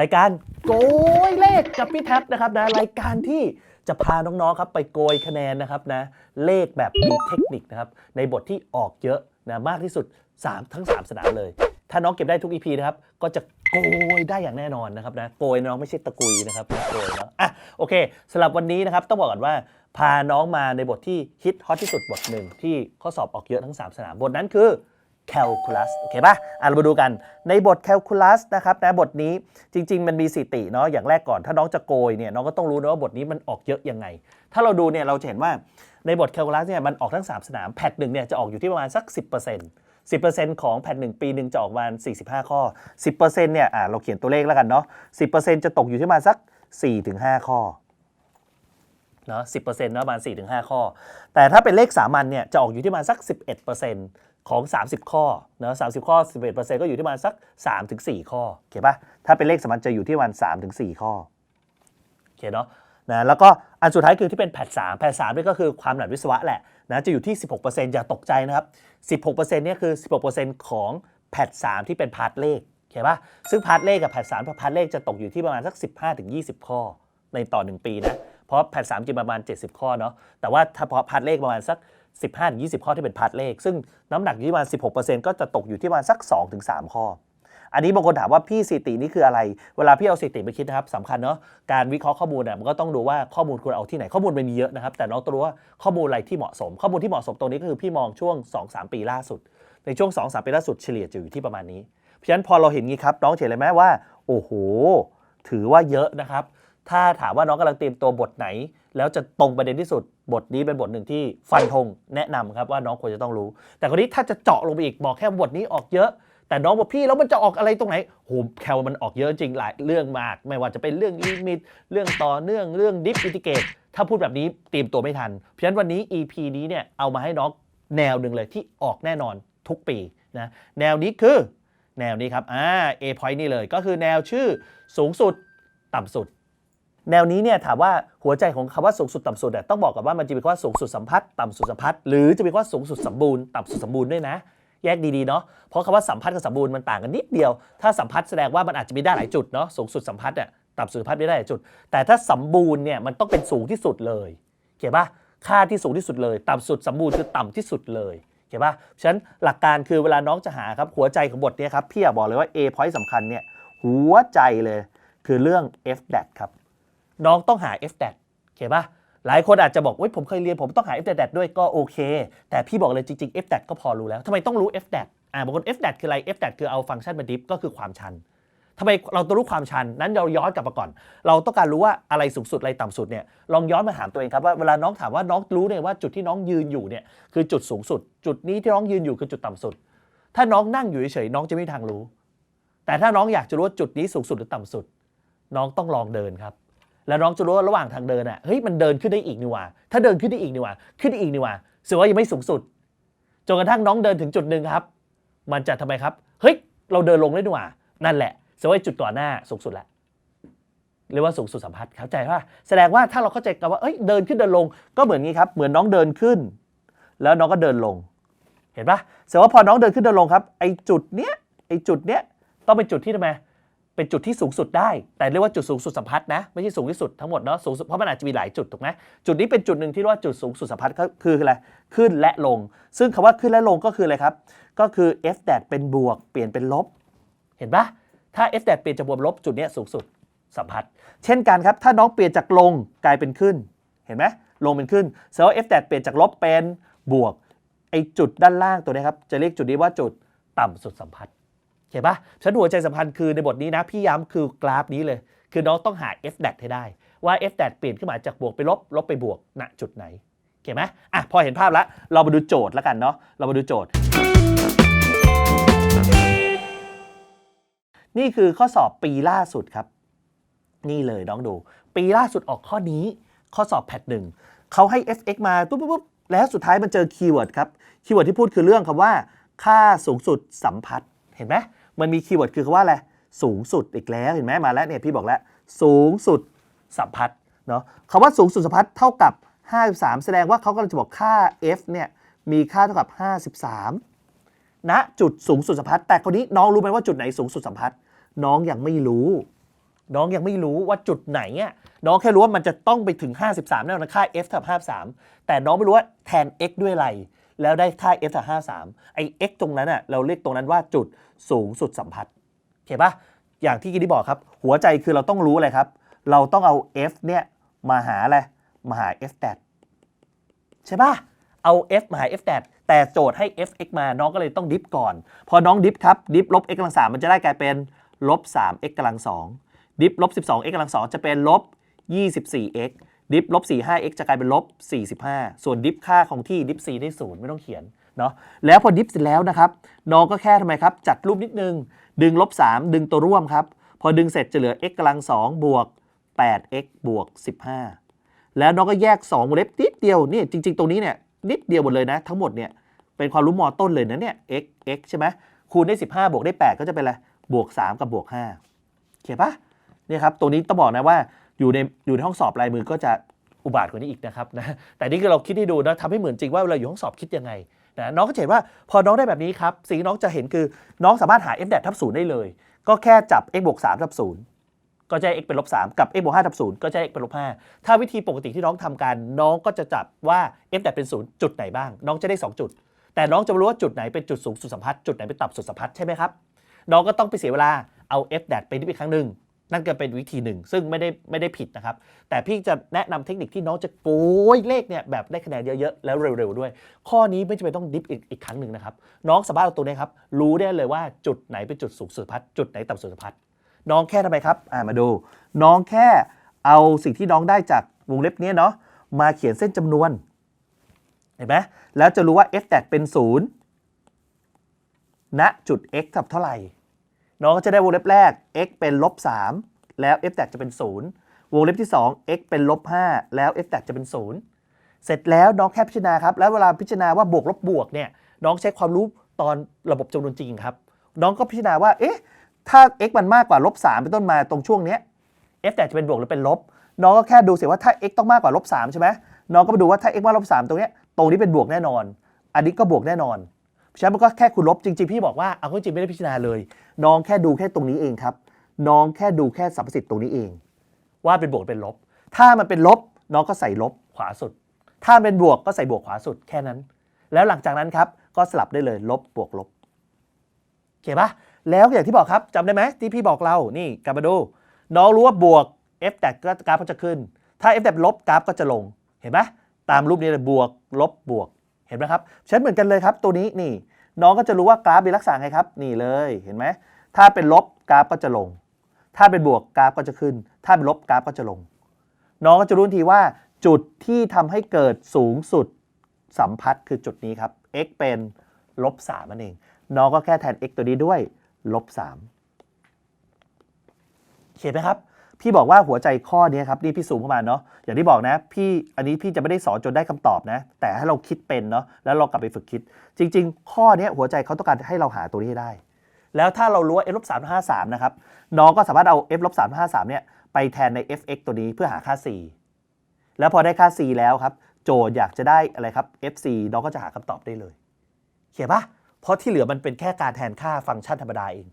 รายการโกยเลขกับพี่แท็บนะครับนะรายการที่จะพาน้องๆครับไปโกยคะแนนนะครับนะเลขแบบมีเทคนิคนะครับในบทที่ออกเยอะนะมากที่สุด 3 ทั้ง 3 สนามเลย ถ้าน้องเก็บได้ทุก EP นะครับก็จะโกยได้อย่างแน่นอนนะครับนะโกยน้องไม่ใช่ตะกุยนะครับโกยเนาะอะโอเคสำหรับวันนี้นะครับต้องบอกก่อนว่าพาน้องมาในบทที่ฮิตฮอตที่สุดบทหนึ่งที่ข้อสอบออกเยอะทั้ง 3 สนามบทนั้นคือ calculus โอเคป่ะอะเรามาดูกันในบท calculus นะครับนะบทนี้จริง ๆ มันมีสิติเนาะอย่างแรกก่อนถ้าน้องจะโกยเนี่ยน้องก็ต้องรู้นะว่าบทนี้มันออกเยอะยังไง ถ้าเราดูเนี่ยเราจะเห็นว่าในบท calculus เนี่ยมันออกทั้ง 3 สนามแพทหนึ่งเนี่ยจะออกอยู่ที่ประมาณสัก 10% 10%ของแพทหนึ่งปีหนึ่งจะออกประมาณ45 ข้อ 10%เนี่ยอะเราเขียนตัวเลขแล้วกันเนาะ10%จะตกอยู่ที่ประมาณสัก 4-5 ข้อเนาะ10%เนาะประมาณ4-5 ข้อ แต่ถ้าเป็นเลขสามัญเนี่ยจะออกอยู่ที่ประมาณสัก 11% ของ 30 ข้อเนาะ30ข้อ 11%ก็อยู่ที่ประมาณสัก 3-4 ข้อโอเคปะถ้าเป็นเลขสมัญจะอยู่ที่ประมาณ3-4 ข้อโอเคเนาะนะแล้วก็อันสุดท้ายคือที่เป็นแพท3แพท3นี่ก็คือความหนาดวิศวะแหละนะจะอยู่ที่ 16%อย่าตกใจนะครับ 16%เนี่ยคือ 16%ของแพท3ที่เป็นพาร์ทเลขโอเคปะซึ่งพาร์ทเลขกับแพท3กับพาร์ทเลขจะตกอยู่ที่ประมาณสัก 15-20 ข้อในต่อ 1 ปีนะเพราะแพท3จะประมาณ 70 ข้อเนาะแต่ว่าถ้าพาะพาร์ทเลขประมาณสัก 15-20 ข้อที่เป็นพาร์ทเลข ซึ่งน้ำหนักอยู่ที่ประมาณ 16%ก็จะตกอยู่ที่ประมาณสัก 2-3 ข้อ อันนี้บางคนถามว่าพี่สถิตินี่คืออะไร เวลาพี่เอาสถิติไปคิดนะครับสำคัญเนาะการวิเคราะห์ข้อมูลเนี่ยมันก็ต้องดูว่าข้อมูลควรเอาที่ไหนข้อมูลมันมีเยอะนะครับแต่น้องต้องรู้ว่าข้อมูลอะไรที่เหมาะสม ข้อมูลที่เหมาะสมตรงนี้ก็คือพี่มองช่วง 2-3 ปีล่าสุด ในช่วง 2-3 ปีล่าสุดเฉลี่ยจะอยู่ที่ประมาณนี้เพราะฉะนั้นพอเราเห็นงี้ครับน้องเห็นเลยไหมว่า โอ้โห ถือว่าเยอะนะครับถ้าถามว่าน้องกำลังเตรียมตัวบทไหน แล้วจะตรงประเด็นที่สุด บทนี้เป็นบทหนึ่งที่ฟันธงแนะนำครับว่าน้องควรจะต้องรู้ แต่คนนี้ถ้าจะเจาะลงไปอีกบอกแค่บทนี้ออกเยอะ แต่น้องบอกพี่แล้วมันจะออกอะไรตรงไหนโหแคลมันออกเยอะจริงหลายเรื่องมาก ไม่ว่าจะเป็นเรื่องลิมิตเรื่องต่อเนื่องเรื่องดิฟอิติเกตถ้าพูดแบบนี้เตรียมตัวไม่ทัน เพราะฉะนั้นวันนี้ EP นี้เนี่ยเอามาให้น้องแนวหนึ่งเลยที่ออกแน่นอนทุกปีนะแนวนี้คือแนวนี้ครับอ่า A point นี่เลยก็คือแนวชื่อสูงสุดต่ำสุด แนวนี้เนี่ยถามว่าหัวใจของคำว่าสูงสุดต่ำสุดเนี่ยต้องบอกกับว่ามันจะมีคำว่าสูงสุดสัมพัทธ์ต่ำสุดสัมพัทธ์หรือจะมีคำว่าสูงสุดสมบูรณ์ต่ำสุดสมบูรณ์ด้วยนะ แยกดีๆเนาะเพราะคำว่าสัมพัทธ์กับสมบูรณ์มันต่างกันนิดเดียว ถ้าสัมพัทธ์แสดงว่ามันอาจจะมีได้หลายจุดเนาะสูงสุดสัมพัทธ์เนี่ยต่ำสุดสัมพัทธ์ไม่ได้หลายจุด แต่ถ้าสมบูรณ์เนี่ยมันต้องเป็นสูงที่สุดเลยเก็บป่ะค่าที่สูงที่สุดเลย ต่ำสุดสมบูรณ์คือต่ำที่สุดเลยเก็บป่ะฉะนั้นหลักการคือเวลาน้องจะหาครับหัวใจของบทเนี้ครับพี่อยากบอกเลยว่า A point สำคัญเนี่ยหัวใจเลยคือเรื่อง F dat ครับ น้องต้องหา F dat โอเคป่ะหลายคนอาจจะบอกว่าผมเคยเรียนผมต้องหา F dat ด้วยก็โอเค แต่พี่บอกเลยจริงๆ F dat ก็พอรู้แล้วทำไมต้องรู้ F dat อ่าบางคน F dat คืออะไร F dat คือเอาฟังก์ชันมาดิฟก็คือความชันทำไมเราต้องรู้ความชันนั้นเราย้อนกลับมาก่อน เราต้องการรู้ว่าอะไรสูงสุดอะไรต่ำสุดเนี่ยลองย้อนมาถามตัวเองครับว่าเวลาน้องถามว่าน้องรู้เนี่ยว่าจุดที่น้องยืนอยู่เนี่ยคือจุดสูงสุด จุดนี้ที่น้องยืนอยู่คือจุดต่ำสุด ถ้าน้องนั่งอยู่เฉยๆน้องจะไม่มีทางรู้ แต่ถ้าน้องอยากจะรู้ว่าจุดนี้สูงสุดหรือต่ำสุด น้องต้องลองเดินครับ แล้วน้องจะรู้ว่าระหว่างทางเดินอะเฮ้ยมันเดินขึ้นได้อีกนี่หว่า ถ้าเดินขึ้นได้อีกนี่หว่า ขึ้นได้อีกนี่หว่าแสดงว่ายังไม่สูงสุดจนกระทั่งน้องเดินถึงจุดหนึ่งครับ มันจะทำไมครับเฮ้ยเราเดินลงได้นี่หว่า นั่นแหละแสดงว่าจุดก่อนหน้าสูงสุดแล้วเรียกว่าสูงสุดสัมผัสเข้าใจว่าแสดงว่าถ้าเราเข้าใจกันว่าเอ้ยเดินขึ้นเดินลงก็เหมือนงี้ครับ เหมือนน้องเดินขึ้น แล้วน้องก็เดินลง เห็นปะแสดงว่าพอน้องเดินขึ้นเดินลงครับไอ้จุดเนี้ยไอ้จุดเนี้ยต้องเป็นจุดที่ทำไม เป็นจุดที่สูงสุดได้ แต่เรียกว่าจุดสูงสุดสัมพัทธ์นะ ไม่ใช่สูงที่สุดทั้งหมดเนาะสูงสุดเพราะมันอาจจะมีหลายจุดถูกไหมจุดนี้เป็นจุดหนึ่งที่เรียกว่าจุดสูงสุดสัมพัทธ์ก็คืออะไรขึ้นและลง ซึ่งคำว่าขึ้นและลงก็คืออะไรครับ ก็คือ f dat เป็นบวกเปลี่ยนเป็นลบ เห็นปะถ้า f dat เปลี่ยนจากบวกลบจุดนี้สูงสุดสัมพัทธ์เช่นกันครับถ้าน้องเปลี่ยนจากลงกลายเป็นขึ้น เห็นไหมลงเป็นขึ้นแสดงว่า f dat เปลี่ยนจากลบเป็นบวกไอจุดด้านล่างตัวนี้ครับจะเรียกจุดนี้ว่าจุดต่ำสุดสัมพัทธ์ เห็นปะฉันหัวใจสำคัญคือในบทนี้นะพี่ย้ำคือกราฟนี้เลย คือน้องต้องหา f dat ให้ได้ว่า f dat เปลี่ยนขึ้นมาจากบวกไปลบลบไปบวกณจุดไหนเห็นไหมอะพอเห็นภาพแล้วเรามาดูโจทย์แล้วกันเนาะเรามาดูโจทย์ นี่คือข้อสอบปีล่าสุดครับ นี่เลยน้องดู ปีล่าสุดออกข้อนี้ ข้อสอบแพทหนึ่งเขาให้ fx มาปุ๊บปุ๊บปุ๊บแล้วสุดท้ายมันเจอคีย์เวิร์ดครับคีย์เวิร์ดที่พูดคือเรื่องคำว่า ค่าสูงสุดสัมพัทธ์เห็นไหม มันมีคีย์เวิร์ดคือคำว่าอะไรสูงสุดอีกแล้วเห็นไหมมาแล้วเนี่ยพี่บอกแล้วสูงสุดสัมพัทธ์เนาะคำว่าสูงสุดสัมพัทธ์เท่ากับ 53 แสดงว่าเขากำลังจะบอกค่า f เนี่ยมีค่าเท่ากับ 53ณจุดสูงสุดสัมพัทธ์แต่คนนี้น้องรู้ไหมว่าจุดไหนสูงสุดสัมพัทธ์น้องยังไม่รู้ น้องยังไม่รู้ว่าจุดไหนอะน้องแค่รู้ว่ามันจะต้องไปถึง 53แน่นอนค่า f เท่ากับ53 แต่น้องไม่รู้ว่าแทน x ด้วยอะไร แล้วได้ค่า f เท่า53ไอ้ x ตรงนั้นอะเราเรียกตรงนั้นว่าจุดสูงสุดสัมพัทธ์โอเคปะอย่างที่กินที่บอกครับ หัวใจคือเราต้องรู้อะไรครับ เราต้องเอา f เนี่ยมาหาอะไรมาหา f แดใช่ปะเอา f มาหา f แดแต่โจทย์ให้ fx มาน้องก็เลยต้องดิฟก่อน พอน้องดิฟครับดิฟลบ x กำลังสามมันจะได้กลายเป็นลบ 3x กำลังสองดิฟลบ 12x กำลังสองจะเป็นลบ 24x ดิฟลบ 45x จะกลายเป็นลบ45 ส่วนดิฟค่าของที่ดิฟ c ได้ศูนย์ไม่ต้องเขียนเนาะแล้วพอดิฟเสร็จแล้วนะครับน้องก็แค่ทำไมครับ จัดรูปนิดนึง ดึงลบ3ดึงตัวร่วมครับ พอดึงเสร็จจะเหลือ x กำลัง2บวก 8x บวก 15 แล้วน้องก็แยก2วงเล็บนิดเดียวนี่จริง ๆ ตรงนี้เนี่ยนิดเดียวหมดเลยนะ ทั้งหมดเนี่ยเป็นความรู้มอต้นเลยนะเนี่ย x x ใช่ไหมคูณได้ 15 บวกได้ 8 ก็จะเป็นอะไรบวก 3 กับบวก5เขียนปะเนี่ยครับ ตัวนี้ต้องบอกนะว่า อยู่ในอยู่ในห้องสอบลายมือก็จะอุบาทกว่านี้อีกนะครับนะแต่นี่คือเราคิดให้ดูนะทำให้เหมือนจริงว่าเวลาอยู่ห้องสอบคิดยังไงนะน้องก็เห็นว่าพอน้องได้แบบนี้ครับ สิ่งที่น้องจะเห็นคือน้องสามารถหา f แดทับศูนย์ได้เลย ก็แค่จับ x บวก3ทับศูนย์ก็จะ x เป็นลบ3กับ x บวก5ทับ0ก็จะ x เป็นลบ5ถ้าวิธีปกติที่น้องทำกันน้องก็จะจับว่า f แต่เป็น 0 จุดไหนบ้าง น้องจะได้ 2 จุด แต่น้องจะไม่รู้ว่าจุดไหนเป็นจุดสูงสุดสัมพัทธ์จุดไหนเป็นต่ำสุดสัมพัทธ์ใช่ไหมครับ น้องก็ต้องไปเสียเวลาเอา f แดไปนิดอีกครั้งหนึ่ง นั่นก็เป็นวิธีหนึ่ง ซึ่งไม่ได้ไม่ได้ผิดนะครับ แต่พี่จะแนะนำเทคนิคที่น้องจะโกยเลขเนี่ยแบบได้คะแนนเยอะๆแล้วเร็วๆด้วย ข้อนี้ไม่จำเป็นต้องดิฟอีกอีกครั้งหนึ่งนะครับ น้องสามารถเอาตัวนี้ครับรู้ได้เลยว่าจุดไหนเป็นจุดสูงสุดพัทธ์จุดไหนต่ำสุดพัทธ์น้องแค่ทำไมครับอ่ามาดู น้องแค่เอาสิ่งที่น้องได้จากวงเล็บเนี้ยเนาะมาเขียนเส้นจำนวนเห็นไหมแล้วจะรู้ว่า f แตเป็น0ณจุด x กับเท่าไหร่ น้องก็จะได้วงเล็บแรก x เป็นลบ3แล้ว f แตจะเป็น 0 วงเล็บที่ 2 x เป็นลบ5แล้ว f แตจะเป็น 0 เสร็จแล้วน้องแค่พิจารณาครับ แล้วเวลาพิจารณาว่าบวกลบบวกเนี่ยน้องใช้ความรู้ตอนระบบจำนวนจริงครับ น้องก็พิจารณาว่าเอ๊ะถ้า x มันมากกว่าลบ3เป็นต้นมาตรงช่วงเนี้ย f แต่จะเป็นบวกหรือเป็นลบ น้องก็แค่ดูเสียว่าถ้า x ต้องมากกว่าลบ3ใช่ไหมน้องก็มาดูว่าถ้า x มากกว่าลบ3ตรงเนี้ยตรงนี้เป็นบวกแน่นอน อันนี้ก็บวกแน่นอน เพราะฉะนั้นมันก็แค่คูณลบจริง ๆ พี่บอกว่าเอาจริงไม่ได้พิจารณาเลย น้องแค่ดูแค่ตรงนี้เองครับ น้องแค่ดูแค่สรรพสิทธิ์ตรงนี้เอง ว่าเป็นบวกเป็นลบ ถ้ามันเป็นลบน้องก็ใส่ลบขวาสุด ถ้าเป็นบวกก็ใส่บวกขวาสุดแค่นั้น แล้วหลังจากนั้นครับก็สลับได้เลยลบบวกลบโอเคปะแล้วอย่างที่บอกครับจำได้ไหมที่พี่บอกเรานี่กลับมาดูน้องรู้ว่าบวก f แต่ก็กราฟก็จะขึ้น ถ้า f แต่ลบกราฟก็จะลงเห็นไหมตามรูปนี้เลยบวกลบบวก เห็นไหมครับเช่นเหมือนกันเลยครับ ตัวนี้นี่ น้องก็จะรู้ว่ากราฟมีลักษณะไงครับ นี่เลยเห็นไหมถ้าเป็นลบกราฟก็จะลง ถ้าเป็นบวกกราฟก็จะขึ้น ถ้าเป็นลบกราฟก็จะลง น้องก็จะรู้ทันทีว่าจุดที่ทำให้เกิดสูงสุดสัมพัทธ์คือจุดนี้ครับ x เป็นลบ3นั่นเอง น้องก็แค่แทน x ตัวนี้ด้วยลบ3เขียนไหมครับ พี่บอกว่าหัวใจข้อนี้ครับนี่พี่ซูมเข้ามาเนาะอย่างที่บอกนะ พี่อันนี้พี่จะไม่ได้สอนจนได้คำตอบนะ แต่ให้เราคิดเป็นเนาะแล้วเรากลับไปฝึกคิด จริง ๆ ข้อนี้หัวใจเขาต้องการให้เราหาตัวนี้ให้ได้ แล้วถ้าเรารู้ว่า f ลบ3 5 3นะครับน้องก็สามารถเอา f ลบ3 5 3เนี่ยไปแทนใน fx ตัวนี้เพื่อหาค่า c แล้วพอได้ค่า c แล้วครับ โจทย์อยากจะได้อะไรครับ fc น้องก็จะหาคำตอบได้เลย เขียนปะเพราะที่เหลือมันเป็นแค่การแทนค่าฟังก์ชันธรรมดาเอง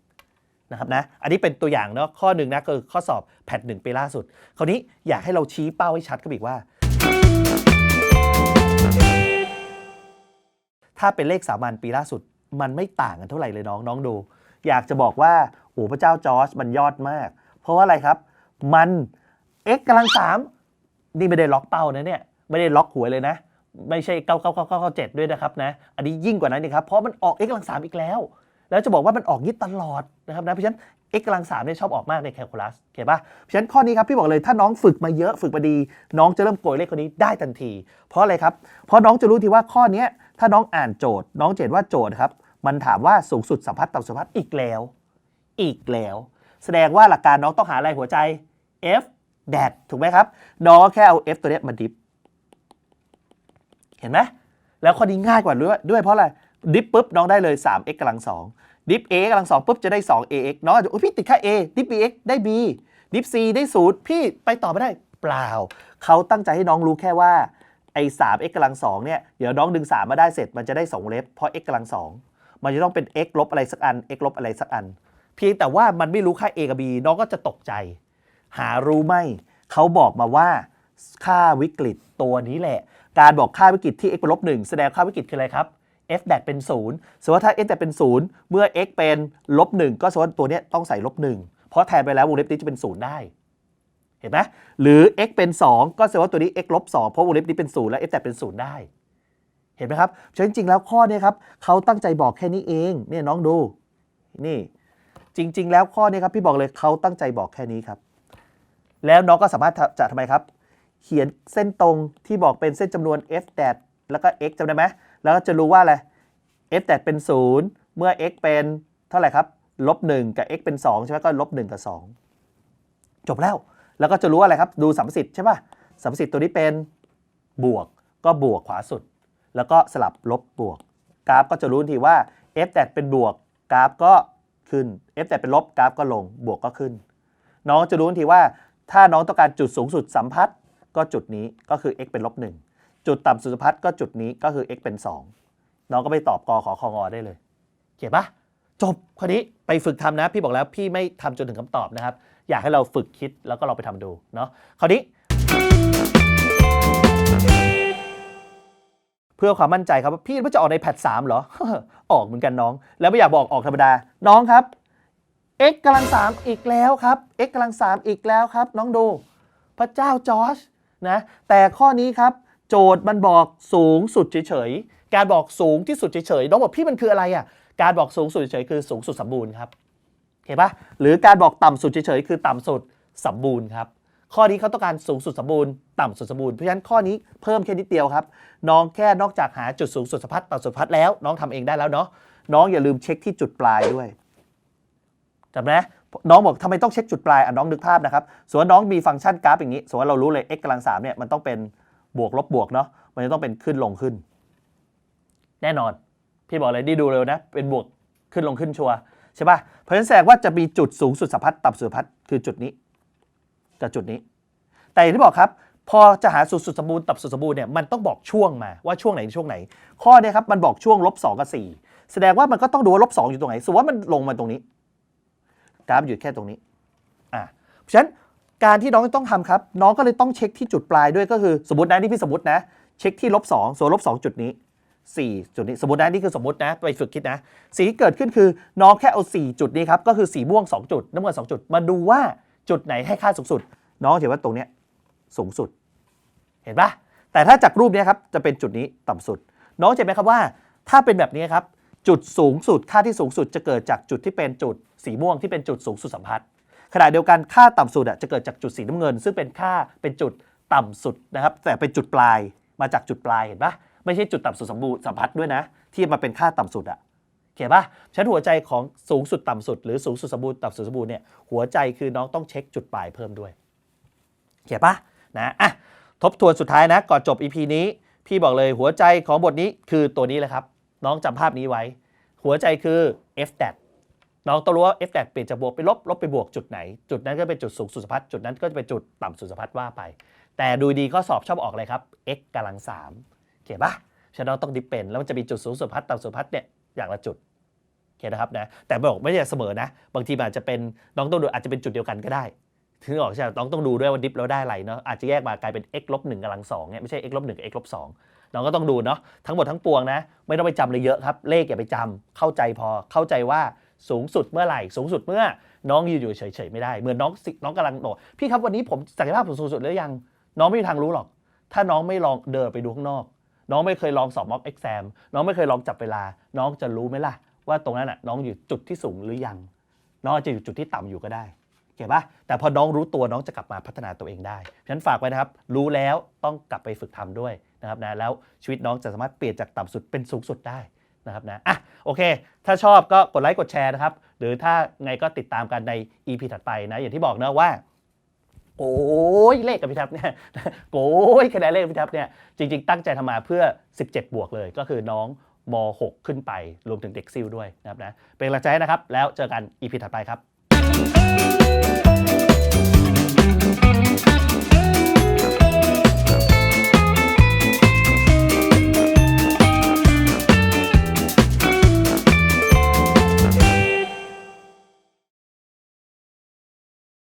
นะครับนะอันนี้เป็นตัวอย่างเนาะข้อหนึ่งนะคือข้อสอบแพทหนึ่งปีล่าสุด คราวนี้อยากให้เราชี้เป้าให้ชัดก็อีกว่า ถ้าเป็นเลขสามัญปีล่าสุด มันไม่ต่างกันเท่าไหร่เลยน้องน้องดู อยากจะบอกว่าโอ้พระเจ้าจอร์จมันยอดมาก เพราะว่าอะไรครับ มัน x กำลังสามนี่ไม่ได้ล็อกเป้านะเนี่ยไม่ได้ล็อกหวยเลยนะ ไม่ใช่ 9 9 9 9 9 7ด้วยนะครับนะ อันนี้ยิ่งกว่านั้นนีครับ เพราะมันออก x กำลังสามอีกแล้ว แล้วจะบอกว่ามันออกยี่ตลอดนะครับนะเพราะฉะนั้น x กำลังสามเนี่ยชอบออกมากในแคลคูลัสเข้าป่ะเพราะฉะนั้นข้อนี้ครับพี่บอกเลยถ้าน้องฝึกมาเยอะฝึกมาดี น้องจะเริ่มโกยเลขคนนี้ได้ทันที เพราะอะไรครับ เพราะน้องจะรู้ทีว่าข้อนี้ถ้าน้องอ่านโจทย์ น้องจะเห็นว่าโจทย์ครับมันถามว่าสูงสุดสัมพัทธ์ต่ำสัมพัทธ์อีกแล้ว อีกแล้ว แสดงว่าหลักการน้องต้องหาอะไรหัวใจ f แดดถูกไหมครับ น้องแค่เอา f ตัวเนี้ยมาดิฟเห็นไหมแล้วข้อนี้ง่ายกว่าด้วยด้วยเพราะอะไร ดิฟปุ๊บน้องได้เลย 3x กำลัง2ดิฟ a กำลัง2ปุ๊บจะได้ 2ax น้องอาจจะโอ้ยพี่ติดค่า a ดิฟ bx ได้ b ดิฟ c ได้0พี่ไปต่อไม่ได้เปล่า เขาตั้งใจให้น้องรู้แค่ว่าไอ้ 3x กำลัง2เนี่ย เดี๋ยวน้องดึง 3 มาได้เสร็จมันจะได้ 2 เล็บเพราะ x กำลัง2มันจะต้องเป็น x ลบอะไรสักอัน x ลบอะไรสักอัน เพียงแต่ว่ามันไม่รู้ค่า a กับ b น้องก็จะตกใจ หารู้ไหมเขาบอกมาว่าค่าวิกฤตตัวนี้แหละ การบอกค่าวิกฤตที่ x เป็นลบหนึ่งแสดงค่าวิกฤตคืออะไรครับ f แดเป็นศูนย์สมมติว่าถ้า f แดเป็นศูนย์เมื่อ x เป็นลบหนึ่งก็แสดงว่าตัวนี้ต้องใส่ลบหนึ่งเพราะแทนไปแล้ววงเล็บนี้จะเป็นศูนย์ได้ เห็นไหมหรือ x เป็น 2 ก็แสดงว่าตัวนี้ x ลบ2เพราะวงเล็บนี้เป็นศูนย์และ f แดเป็นศูนย์ได้ เห็นไหมครับฉะนั้นจริงๆแล้วข้อเนี้ครับเขาตั้งใจบอกแค่นี้เองเนี่ยน้องดูนี่จริง ๆ แล้วข้อนี้ครับพี่บอกเลยเขาตั้งใจบอกแค่นี้ครับ แล้วน้องก็สามารถจะทำไมครับ เขียนเส้นตรงที่บอกเป็นเส้นจำนวน f แดแล้วก็ x จำได้ไหม แล้วก็จะรู้ว่าอะไร f แดเป็น 0 เมื่อ x เป็นเท่าไหร่ครับลบ1กับ x เป็น 2 ใช่ไหมก็ลบ1กับ 2 จบแล้ว แล้วก็จะรู้ว่าอะไรครับ ดูสัมประสิทธิ์ใช่ป่ะสัมประสิทธิ์ตัวนี้เป็นบวก ก็บวกขวาสุด แล้วก็สลับลบบวก กราฟก็จะรู้ทันทีว่า f แดเป็นบวก กราฟก็ขึ้น f แดเป็นลบกราฟก็ลง บวกก็ขึ้น น้องจะรู้ทันทีว่าถ้าน้องต้องการจุดสูงสุดสัมพัทธ์ก็จุดนี้ก็คือ x เป็นลบ1 จุดต่ำสุดพัทธ์ก็จุดนี้ก็คือ x เป็น 2 น้องก็ไปตอบกอขอคองอได้เลยเขียนปะจบข้อนี้ไปฝึกทำนะ พี่บอกแล้วพี่ไม่ทำจนถึงคำตอบนะครับ อยากให้เราฝึกคิดแล้วก็เราไปทำดูเนาะคราวนี้ เพื่อความมั่นใจครับว่าพี่ว่าจะออกในแพท3เหรอ ออกเหมือนกันน้อง แล้วไม่อยากบอกออกธรรมดา น้องครับ x กำลัง3อีกแล้วครับ x กำลัง3อีกแล้วครับ น้องดู พระเจ้าจอร์จนะแต่ข้อนี้ครับ โจทย์มันบอกสูงสุดเฉยๆ การบอกสูงที่สุดเฉยๆ น้องบอกพี่มันคืออะไรอะ การบอกสูงสุดเฉยๆคือสูงสุดสมบูรณ์ครับเห็นปะหรือการบอกต่ำสุดเฉยๆคือต่ำสุดสมบูรณ์ครับ ข้อนี้เขาต้องการสูงสุดสมบูรณ์ต่ำสุดสมบูรณ์ เพราะฉะนั้นข้อนี้เพิ่มแค่นิดเดียวครับ น้องแค่นอกจากหาจุดสูงสุดสัมพัทต่ำสุดสัมพัทแล้ว น้องทำเองได้แล้วเนาะ น้องอย่าลืมเช็คที่จุดปลายด้วยจำนะน้องบอกทำไมต้องเช็คจุดปลายอะน้องนึกภาพนะครับสมมติว่าน้องมีฟังก์ชันกราฟอย่างนี้สมมติว่าเรารู้เลย x กำลังสามเนี่ยมันต้องเป็น บวกลบบวกเนาะมันจะต้องเป็นขึ้นลงขึ้น แน่นอน พี่บอกเลยดีดูเร็วนะ เป็นบวกขึ้นลงขึ้นชัวใช่ป่ะเพราะฉะนั้นแสดงว่าจะมีจุดสูงสุดสัมพัทธ์ต่ำสุดสัมพัทธ์คือจุดนี้กับจุดนี้ แต่อย่างที่บอกครับ พอจะหาสูงสุดสมบูรณ์ต่ำสุดสมบูรณ์เนี่ยมันต้องบอกช่วงมาว่าช่วงไหนช่วงไหน ข้อเนี้ครับมันบอกช่วงลบสองกับสี่แสดงว่ามันก็ต้องดูว่าลบสองอยู่ตรงไหนสมมติว่ามันลงมาตรงนี้กราฟอยู่แค่ตรงนี้อ่าเพราะฉะนั้น การที่น้องต้องทำครับ น้องก็เลยต้องเช็คที่จุดปลายด้วยก็คือสมมตินะนี่พี่สมมตินะ เช็คที่ลบสองส่วนลบสองจุดนี้ 4 จุดนี้สมมตินะนี่คือสมมตินะไปฝึกคิดนะสีที่เกิดขึ้นคือน้องแค่เอา 4 จุดนี้ครับก็คือสีม่วง 2 จุด น้ำเงิน2จุด มาดูว่าจุดไหนให้ค่าสูงสุด น้องเห็นว่าตรงเนี้ยสูงสุด เห็นปะแต่ถ้าจากรูปนี้ครับจะเป็นจุดนี้ต่ำสุด น้องจะเห็นไหมครับว่า ถ้าเป็นแบบนี้ครับจุดสูงสุดค่าที่สูงสุดจะเกิดจากจุดที่เป็นจุดสีม่วงที่เป็นจุดสูงสุดสัมพัทธ์ ขณะเดียวกันค่าต่ำสุดอะจะเกิดจากจุดสีน้ำเงิน ซึ่งเป็นค่าเป็นจุดต่ำสุดนะครับ แต่เป็นจุดปลายมาจากจุดปลายเห็นปะไม่ใช่จุดต่ำสุดสมบูรณ์สัมพัทธ์ด้วยนะ ที่มาเป็นค่าต่ำสุดอะเขียนปะชั้นหัวใจของสูงสุดต่ำสุด หรือสูงสุดสมบูรณ์ต่ำสุดสมบูรณ์เนี่ยหัวใจคือน้องต้องเช็คจุดปลายเพิ่มด้วยเขียนปะนะอะทบทวนสุดท้ายนะก่อนจบ EP นี้ พี่บอกเลยหัวใจของบทนี้คือตัวนี้เลยครับ น้องจำภาพนี้ไว้ หัวใจคือ f d a t น้องต้องรู้ว่า f d a t เปลี่ยนจากบวกไปลบลบไปบวกจุดไหน จุดนั้นก็เป็นจุดสูงสุดสัมพัทธ์จุดนั้นก็จะเป็นจุดต่ำสุดสัมพัทธ์ว่าไป แต่ดูดีก็สอบชอบออกเลยครับ x กำลัง3เขียนปะฉะนั้นต้องดิเป็นแล้วมันจะมีจุดสูงสุดสัมพัทธ์ต่ำสุดสัมพัทธ์เนี่ยอย่างละจุดเขียนนะครับนะแต่บอกไม่ใช่เสมอนะ บางทีอาจจะเป็นน้องต้องดูอาจจะเป็นจุดเดียวกันก็ได้ถึงออกใช่ไหมน้องต้องดูด้วยว่าดิฟแล้วได้อะไรเนาะอาจจะแยกมากลายเป็น x ลบหนึ่งกำลังสองเนี่ยไม่ใช่ x ลบหนึ่งกับ x ลบสองน้องก็ต้องดูเนาะทั้งหมดทั้งปวงนะ ไม่ต้องไปจำเลยเยอะครับ เลขอย่าไปจำเข้าใจพอเข้าใจว่า สูงสุดเมื่อไหร่ สูงสุดเมื่อน้องยืนอยู่เฉยๆไม่ได้ เหมือนน้องสิน้องกำลังโดดพี่ครับวันนี้ผมศักยภาพผมสูงสุดหรือยัง น้องไม่มีทางรู้หรอก ถ้าน้องไม่ลองเดินไปดูข้างนอก น้องไม่เคยลองสอบม็อกเอ็กซมน้องไม่เคยลองจับเวลา น้องจะรู้ไหมล่ะ ว่าตรงนั้นน่ะน้องอยู่จุดที่สูงหรือยัง น้องอาจจะอยู่จุดที่ต่ำอยู่ก็ได้เก็บปะแต่พอน้องรู้ตัวน้องจะกลับมาพัฒนาตัวเองได้ฉะนั้นฝากไว้นะครับ รู้แล้วต้องกลับไปฝึกทำด้วยนะครับนะแล้วชีวิตน้องจะสามารถเปลี่ยนจากต่ำสุดเป็นสูงสุดได้ นะครับนะอะโอเค ถ้าชอบก็กดไลค์กดแชร์นะครับ หรือถ้าไงก็ติดตามกันใน EP ถัดไปนะ อย่างที่บอกนะว่าโอ้ยเลขกับพี่ทับเนี่ยโอ้ยคะแนนเลขพี่ทับเนี่ยจริงๆ ตั้งใจทำมาเพื่อ 17 บวกเลย ก็คือน้องม .6 ขึ้นไปรวมถึงเด็กซิลด้วยนะครับนะเป็นกำลังใจนะครับ แล้วเจอกัน EP ถัดไปครับ